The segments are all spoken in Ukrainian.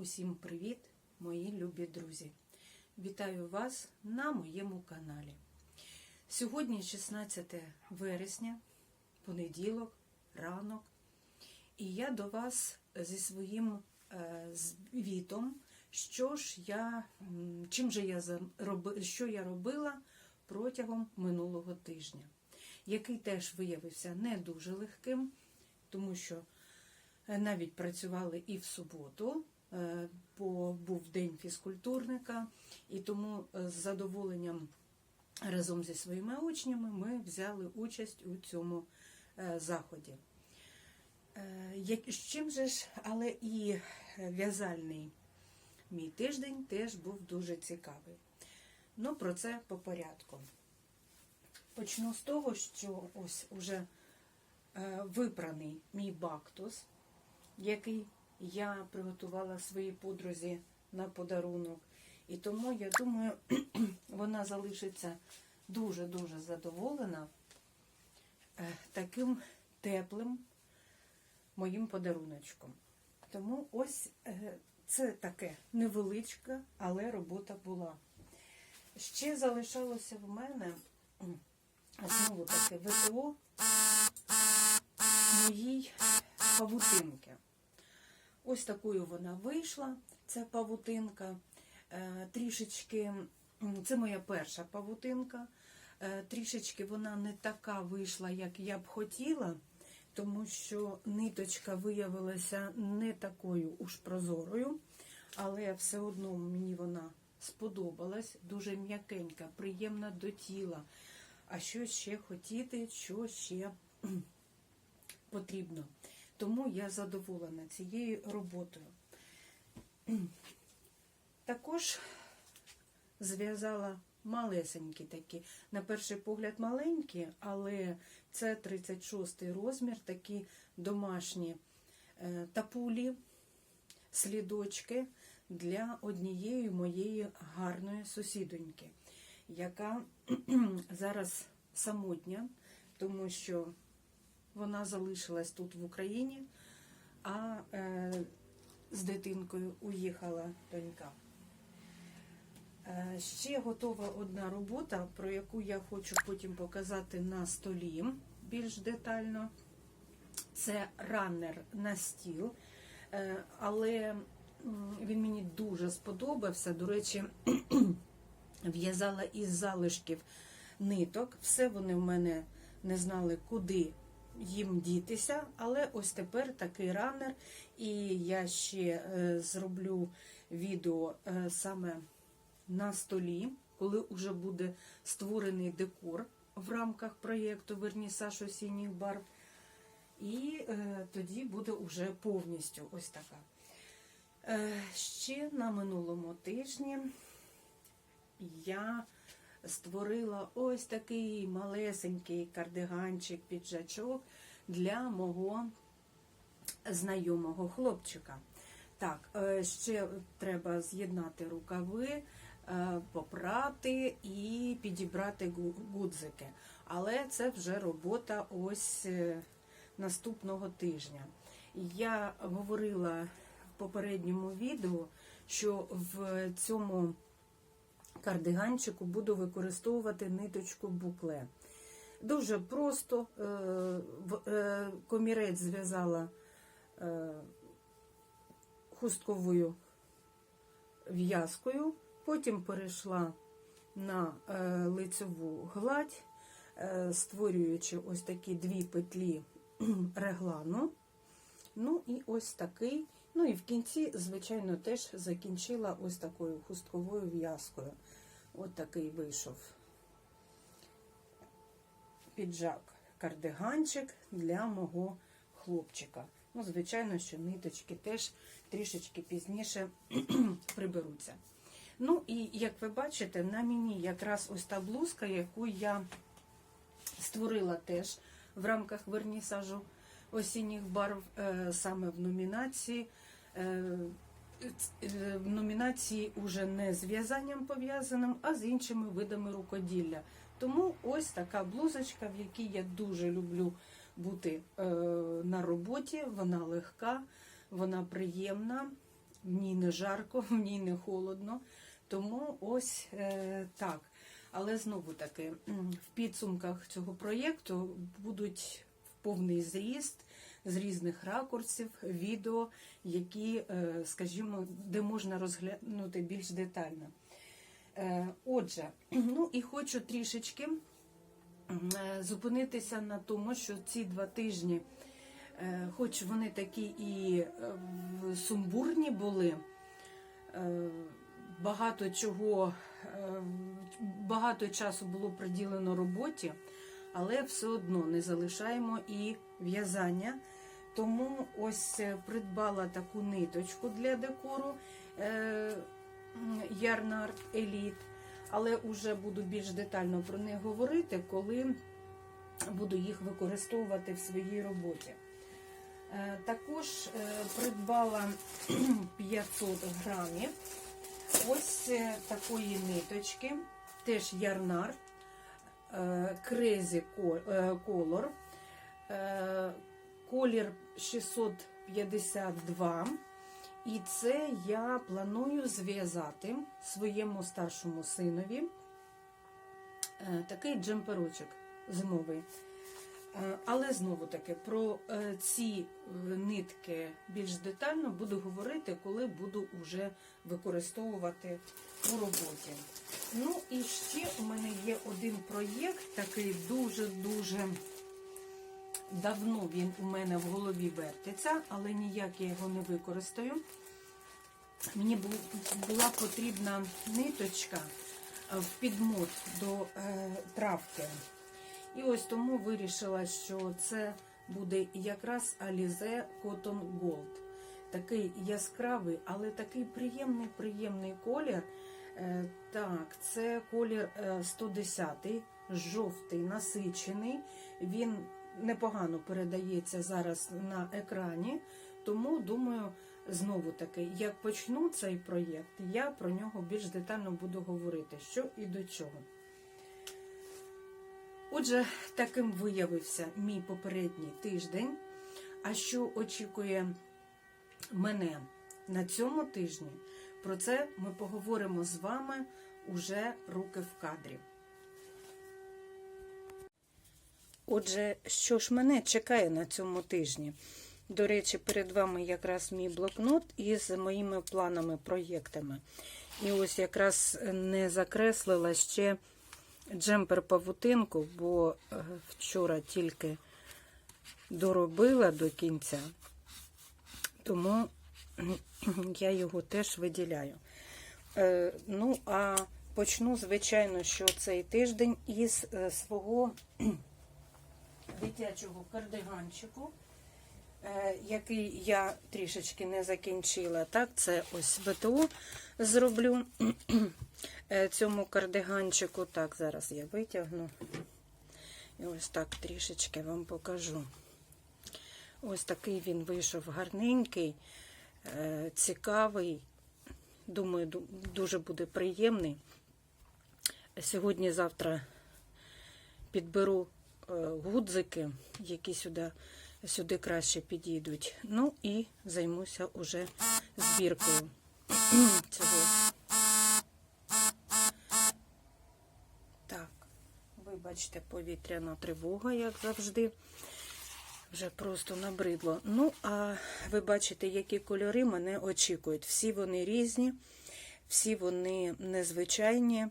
Усім привіт, мої любі друзі! Вітаю вас на моєму каналі. Сьогодні 16 вересня, понеділок, ранок, і я до вас зі своїм е, звітом, що ж я, чим же я що я робила протягом минулого тижня, який теж виявився не дуже легким, тому що Е, навіть працювали і в суботу, бо був день фізкультурника, і тому е, з задоволенням разом зі своїми учнями ми взяли участь у цьому е, заході. Е, з Чим же ж, але і е, в'язальний мій тиждень теж був дуже цікавий. Ну, про це по порядку. Почну з того, що ось уже е, випраний мій бактус, який я приготувала своїй подрузі на подарунок. І тому, я думаю, вона залишиться дуже-дуже задоволена е, таким теплим моїм подаруночком. Тому ось е, це таке невеличка, але робота була. Ще залишалося в мене знову таке ВТО моїй павутинки. Ось такою вона вийшла, ця павутинка. Е, Трішечки, це моя перша павутинка. Е, Трішечки вона не така вийшла, як я б хотіла, тому що ниточка виявилася не такою уж прозорою, але все одно мені вона сподобалась, дуже м'якенька, приємна до тіла. А що ще хотіти, що ще потрібно. Тому я задоволена цією роботою. Також зв'язала малесенькі такі, на перший погляд маленькі, але це 36 розмір, такі домашні е, тапулі, слідочки для однієї моєї гарної сусідоньки, яка зараз самотня, тому що вона залишилась тут в Україні, а е, з дитинкою уїхала донька. Е, ще готова одна робота, про яку я хочу потім показати на столі більш детально. Це раннер на стіл, Е, але він мені дуже сподобався. До речі, в'язала із залишків ниток. Все вони в мене не знали, куди їм дітися, але ось тепер такий раннер, і я ще е, зроблю відео е, саме на столі, коли вже буде створений декор в рамках проєкту Вернісаж осінніх барв. І е, тоді буде уже повністю ось така. Ще на минулому тижні я створила ось такий малесенький кардиганчик, піджачок для мого знайомого хлопчика. Так, е, ще треба з'єднати рукави, е, попрати і підібрати гу- гудзики. Але це вже робота ось е, наступного тижня. Я говорила в попередньому відео, що в цьому кардиганчику буду використовувати ниточку букле. Дуже просто е, е, комірець зв'язала е, хустковою в'язкою, потім перейшла на лицеву гладь, створюючи ось такі дві петлі реглану. Ну і ось такий. Ну і в кінці, звичайно, теж закінчила ось такою хустковою в'язкою. Ось такий вийшов піджак, кардиганчик для мого хлопчика. Ну, звичайно, що ниточки теж трішечки пізніше приберуться. Ну і як ви бачите, на мені якраз ось та блузка, яку я створила теж в рамках вернісажу осінніх барв е, саме в номінації. Е, номінації уже не з в'язанням пов'язаним, а з іншими видами рукоділля. Тому ось така блузочка, в якій я дуже люблю бути е, на роботі. Вона легка, вона приємна. в ній не жарко, в ній не холодно. Тому ось е, так. Але знову таки, в підсумках цього проєкту будуть в повний зріст з різних ракурсів, відео, які, е, скажімо, де можна розглянути більш детально. Е, Отже, ну і хочу трішечки е, зупинитися на тому, що ці два тижні, хоч вони такі і сумбурні були, багато чого, багато часу було приділено роботі, але все одно не залишаємо і в'язання. Тому ось е, придбала таку ниточку для декору е, Ярнард Еліт, але вже буду більш детально про них говорити, коли буду їх використовувати в своїй роботі. Е, Також придбала 500 грамів ось такої ниточки, теж Ярнард Crazy Color. Е, Колір 652. І це я планую зв'язати своєму старшому синові е, такий джемперочок зимовий. Е, Але знову таки про е, ці е, нитки більш детально буду говорити, коли буду вже використовувати у роботі. Ну і ще у мене є один проєкт, такий дуже-дуже давно він у мене в голові вертиться, але ніяк я його не використаю. Мені була потрібна ниточка в підмот до травки. І ось тому вирішила, що це буде якраз Alize Cotton Gold. Такий яскравий, але такий приємний, приємний колір. Е, Так, це колір е, 110, жовтий, насичений. Він непогано передається зараз на екрані. Тому думаю, знову таки, як почну цей проєкт, я про нього більш детально буду говорити, що і до чого. Отже, таким виявився мій попередній тиждень. А що очікує мене на цьому тижні? Про це ми поговоримо з вами уже руки в кадрі. Отже, що ж мене чекає на цьому тижні? До речі, перед вами якраз мій блокнот із моїми планами, проєктами. І ось якраз не закреслила ще джемпер павутинку, бо е, вчора тільки доробила до кінця, тому я його теж виділяю. Е, Ну, а почну, звичайно, що цей тиждень із е, свого дитячого кардиганчику, який я трішечки не закінчила. Так, це ось БТО зроблю е, цьому кардиганчику. Так, зараз я витягну. І ось так трішечки вам покажу. Ось такий він вийшов гарненький, е, цікавий. Думаю, дуже буде приємний. Сьогодні-завтра підберу е, гудзики, які сюди, сюди краще підійдуть. Ну і займуся уже збіркою цього. Так, вибачте, повітряна тривога, як завжди. Вже просто набридло. Ну, а ви бачите, які кольори мене очікують. Всі вони різні, всі вони незвичайні.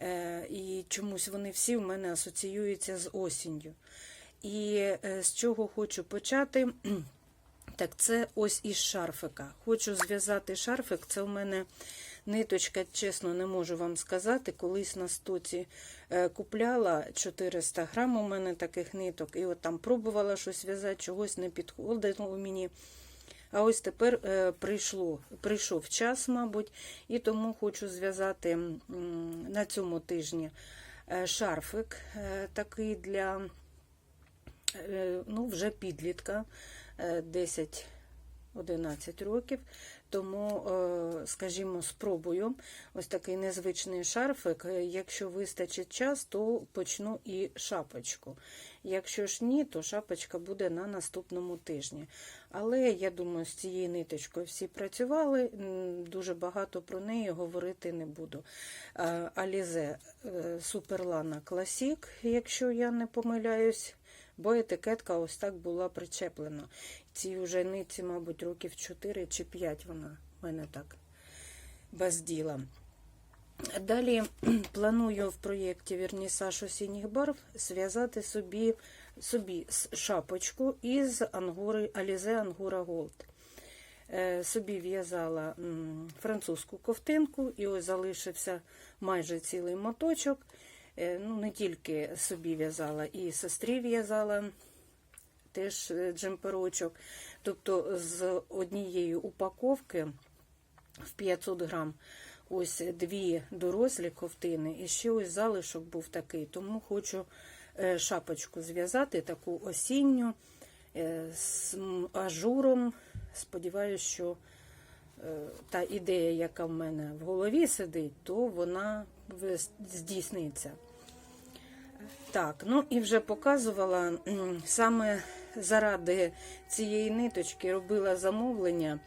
Е, і чомусь вони всі в мене асоціюються з осінню. І е, з чого хочу почати? Так, це ось із шарфика. Хочу зв'язати шарфик. Це у мене ниточка, чесно, не можу вам сказати. Колись на стоці е, купляла 400 грам у мене таких ниток. І от там пробувала щось в'язати, чогось не підходило мені. А ось тепер е, прийшло, прийшов час, мабуть, і тому хочу зв'язати на цьому тижні шарфик такий для ну, вже підлітка е, 10-11 років. Тому, е, скажімо, спробую ось такий незвичний шарфик. Е, Якщо вистачить час, то почну і шапочку. Якщо ж ні, то шапочка буде на наступному тижні. Але я думаю, з цією ниточкою всі працювали, дуже багато про неї говорити не буду. Е, Алізе е, Суперлана Класік, якщо я не помиляюсь, бо етикетка ось так була причеплена. Цій вже нитці, мабуть, років 4 чи 5 вона в мене так без діла. Далі планую в проєкті Вернісаж осінніх барв зв'язати собі, собі шапочку із ангори, Alize Angora Gold. Е, Собі в'язала французьку ковтинку, і ось залишився майже цілий моточок. Е, Ну, не тільки собі в'язала, і сестрі в'язала теж е, джемперочок. Тобто з однієї упаковки в 500 грам ось дві дорослі ковтини, і ще ось залишок був такий. Тому хочу е, шапочку зв'язати, таку осінню з ажуром. Сподіваюсь, що та ідея, яка в мене в голові сидить, то вона здійсниться. Так, ну і вже показувала саме заради цієї ниточки робила замовлення,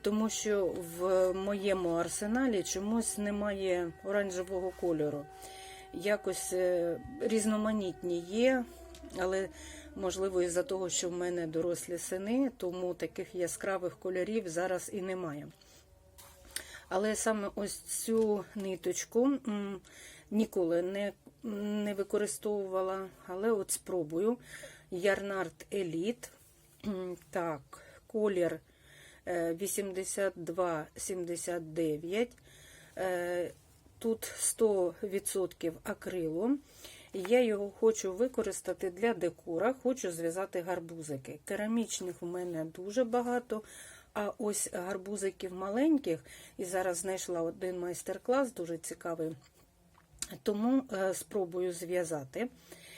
тому що в моєму арсеналі чомусь немає оранжевого кольору. Якось е, різноманітні є, але можливо із-за того, що в мене дорослі сини, тому таких яскравих кольорів зараз і немає. Але саме ось цю ниточку ніколи не, не використовувала, але от спробую. Ярнард Еліт. Так, колір е, 82-79. Е, Тут 100% акрилу. Я його хочу використати для декора, хочу зв'язати гарбузики. Керамічних у мене дуже багато, а ось гарбузиків маленьких, і зараз знайшла один майстер-клас, дуже цікавий. Тому е, спробую зв'язати.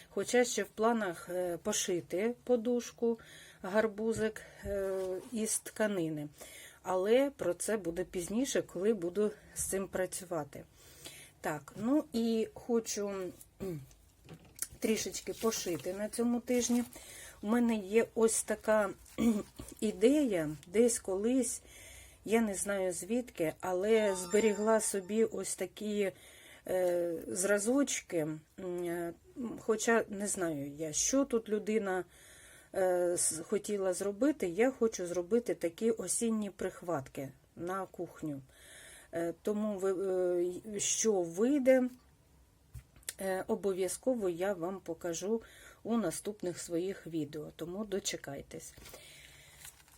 Хоча ще в планах е, пошити подушку, гарбузик е, із тканини. Але про це буде пізніше, коли буду з цим працювати. Так, ну і хочу трішечки пошити на цьому тижні. У мене є ось така ідея, десь колись, я не знаю звідки, але зберігла собі ось такі е, зразочки. Е, Хоча не знаю я, що тут людина е, хотіла зробити. Я хочу зробити такі осінні прихватки на кухню. Е, Тому е, що вийде, обов'язково я вам покажу у наступних своїх відео, тому дочекайтесь.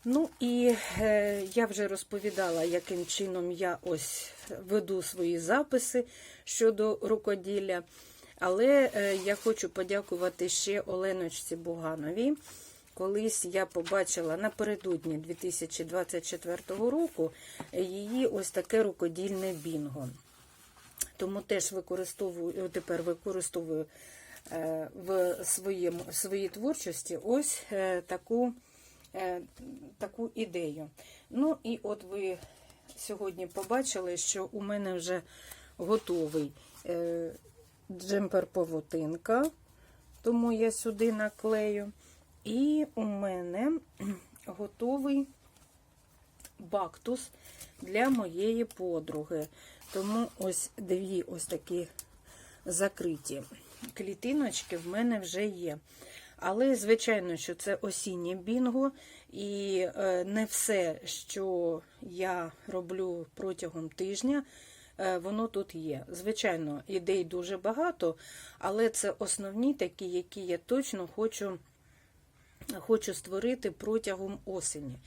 Ну і е, я вже розповідала, яким чином я ось веду свої записи щодо рукоділля. Але е, я хочу подякувати ще Оленочці Бугановій. Колись я побачила напередодні 2024 року її ось таке рукодільне бінго. Тому теж використовую тепер використовую е, в своєму в своїй творчості ось е, таку, е, таку ідею. Ну і от ви сьогодні побачили, що у мене вже готовий е, джемпер павутинка, тому я сюди наклею. І у мене готовий бактус для моєї подруги. Тому ось дві ось такі закриті клітиночки в мене вже є. Але, звичайно, що це осіннє бінго, і е, не все, що я роблю протягом тижня, е, воно тут є. Звичайно, ідей дуже багато, але це основні такі, які я точно хочу, хочу створити протягом осені.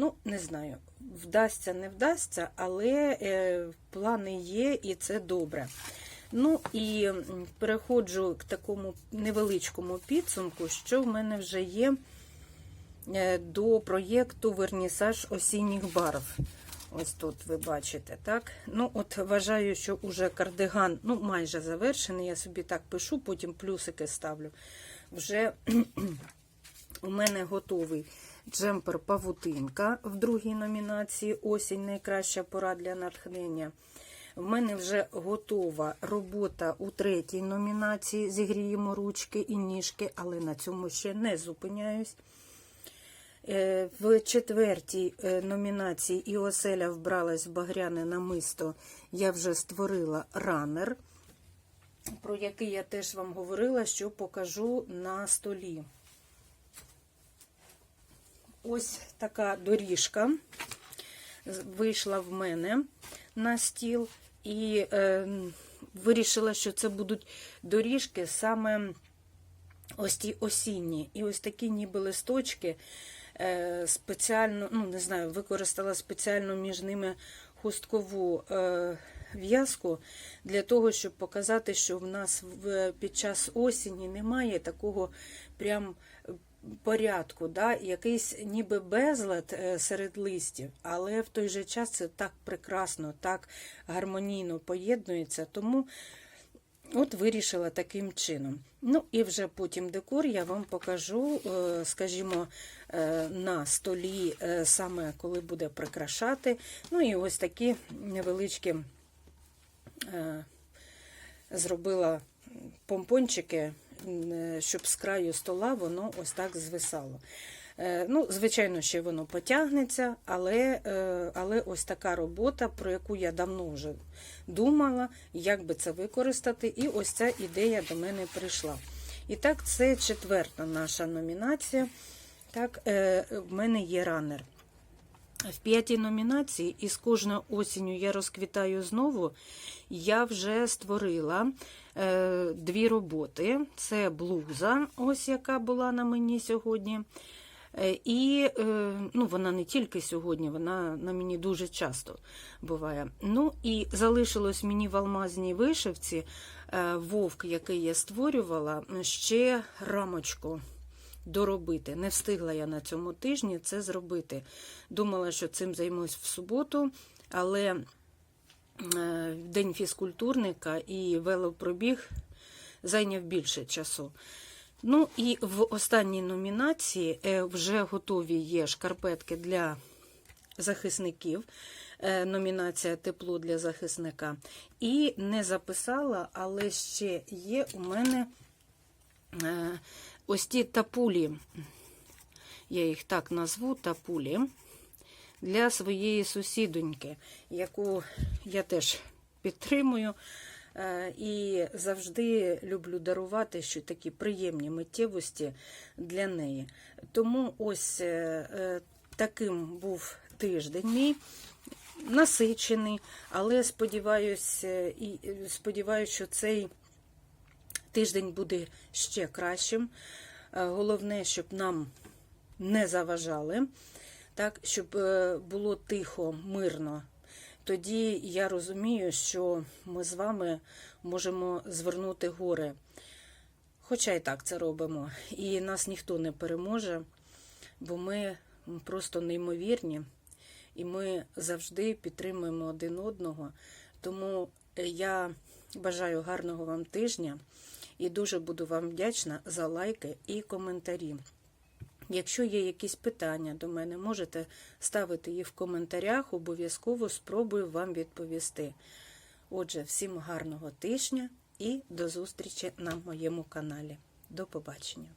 Ну, не знаю, вдасться, не вдасться, але е, плани є, і це добре. Ну і переходжу к такому невеличкому підсумку, що в мене вже є е, до проєкту Вернісаж осінніх барв. Ось тут ви бачите, так? Ну, от вважаю, що уже кардиган ну, майже завершений. Я собі так пишу, потім плюсики ставлю. Вже у мене готовий джемпер Павутинка в другій номінації Осінь найкраща пора для натхнення. В мене вже готова робота у третій номінації. Зігріємо ручки і ніжки, але на цьому ще не зупиняюсь. Е, В четвертій е, номінації і оселя вбралась в багряне намисто. Я вже створила ранер, про який я теж вам говорила, що покажу на столі. Ось така доріжка вийшла в мене на стіл, і е, вирішила, що це будуть доріжки саме ось ті осінні. І ось такі ніби листочки е, спеціально, ну не знаю, використала спеціально між ними хусткову е, в'язку для того, щоб показати, що в нас під час осені немає такого прям порядку, да? якийсь ніби безлад е, серед листів, але в той же час це так прекрасно, так гармонійно поєднується. Тому От вирішила таким чином. Ну і вже потім декор я вам покажу, е, скажімо, е, на столі, саме коли буде прикрашати. Ну і ось такі невеличкі зробила помпончики, щоб з краю стола воно ось так звисало. Е, Ну, звичайно, ще воно потягнеться, але, е, але ось така робота, про яку я давно вже думала, як би це використати, і ось ця ідея до мене прийшла. І так, це четверта наша номінація. Так, е, в мене є ранер. В п'ятій номінації і з кожною осінню я розквітаю знову. Я вже створила е, дві роботи. Це блуза, ось яка була на мені сьогодні. Е, І е, ну, вона не тільки сьогодні, вона на мені дуже часто буває. Ну і залишилось мені в алмазній вишивці е, вовк, який я створювала, ще рамочку доробити. Не встигла я на цьому тижні це зробити. Думала, що цим займусь в суботу, але е, день фізкультурника і велопробіг зайняв більше часу. Ну і в останній номінації е, вже готові є шкарпетки для захисників. Е, Номінація Тепло для захисника. І не записала, але ще є у мене ось ті тапулі, я їх так назву тапулі, для своєї сусідоньки, яку я теж підтримую. Е, І завжди люблю дарувати що такі приємні миттєвості для неї. Тому ось е, е, таким був тиждень мій. Насичений, але сподіваюся, сподіваюся, що цей тиждень буде ще кращим. Е, Головне, щоб нам не заважали, так, щоб е, було тихо, мирно. Тоді я розумію, що ми з вами можемо звернути гори. Хоча і так це робимо. І нас ніхто не переможе, бо ми просто неймовірні, і ми завжди підтримуємо один одного. Тому я бажаю гарного вам тижня і дуже буду вам вдячна за лайки і коментарі. Якщо є якісь питання до мене, можете ставити їх в коментарях, обов'язково спробую вам відповісти. Отже, всім гарного тижня і до зустрічі на моєму каналі. До побачення!